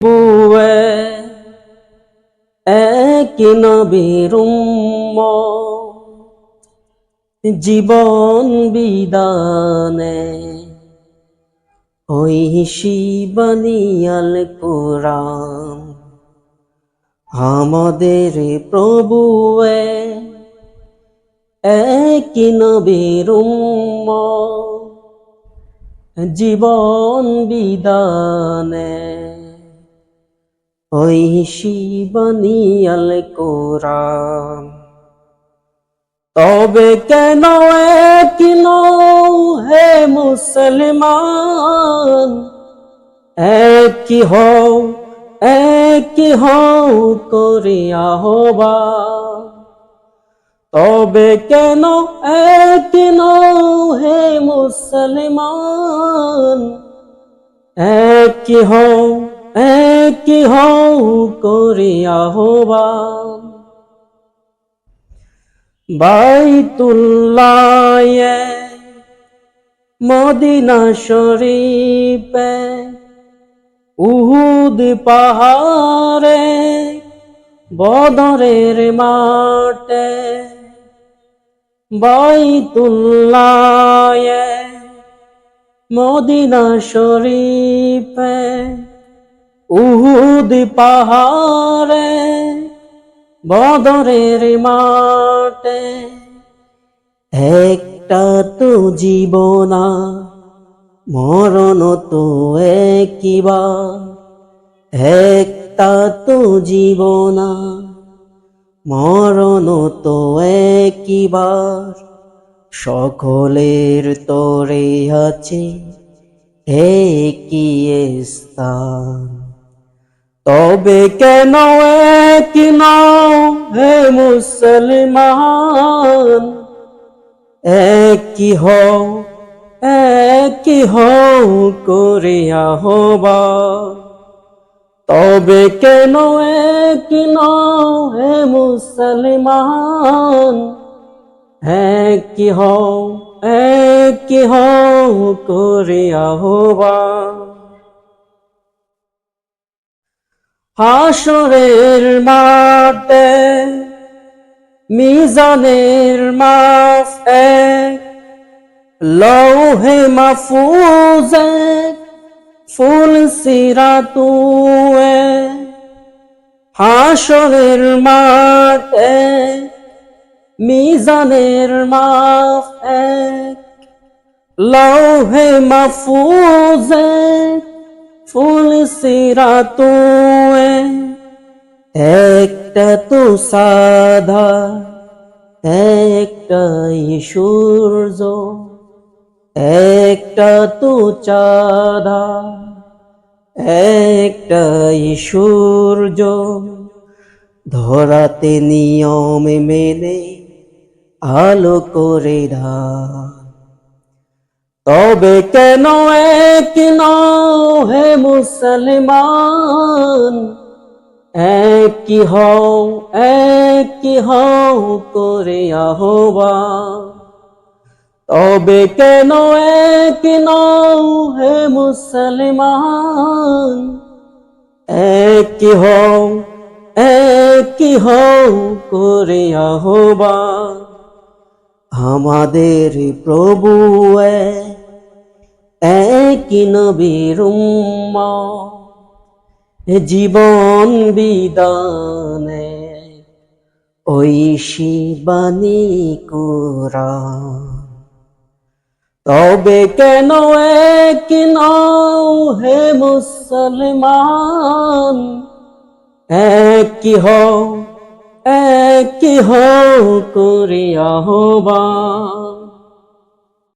বুয়ে এক নবীর জীবন বিদানে ওই শিবানিয়াল কোরআন। আমাদের প্রভু এক নবীর জীবন বিদানে ওই শিবানিয়াল কোরআন। তবে কেন এক নও হে মুসলমান? এক হও এক হও করে আহ্বান। তবে কেন এক হে মুসলমান? এক হও এক হও করে আহ্বান? বাইতুল্লাহ মদিনা শরীফে উহুদ পাহাড়ে বদরের মাঠে বাইতুল্লাহ মদিনা শরীফে উহুদ পাহাড়ে, বদরের মাঠে। একটা তো জীবনা মরণ তো একিবা একটা তো জীবনা মরণ তো একিবার সকলের তরে আছে একই স্থান। তবে কেন এক নাও হে মুসলমান? একই হও একই হও করে আহ্বান। তবে কেন এক নাও হে মুসলমান? একই হও একই হও করে আহ্বান। হাসরের মাঠে, মিজানের মাফ এক লৌহে মাফুজে ফুল সিরাতুয়ে হাসরের মাঠে, মিজানের মাফ এক লৌহে মাফুজে ফুল সিরাতুয়ে। একটা তো সাধা একটাই সূর্য, একটা তো চাঁদা একটাই সূর্য। ধরাতে নিয়ম মেনে আলো করে ধা তবে কেন এক নও হে মুসলমান? একই হও একই হও করে আহ্বান। তবে কেন এক নও হে মুসলমান? একই হও একই হও করে আহ্বান। আমাদের প্রভু একই নবীর জীবন বিদানে ওই শিবানী কোরআন। তবে কেন এক হে মুসলমান? একই হও একই হও করে আহ্বান।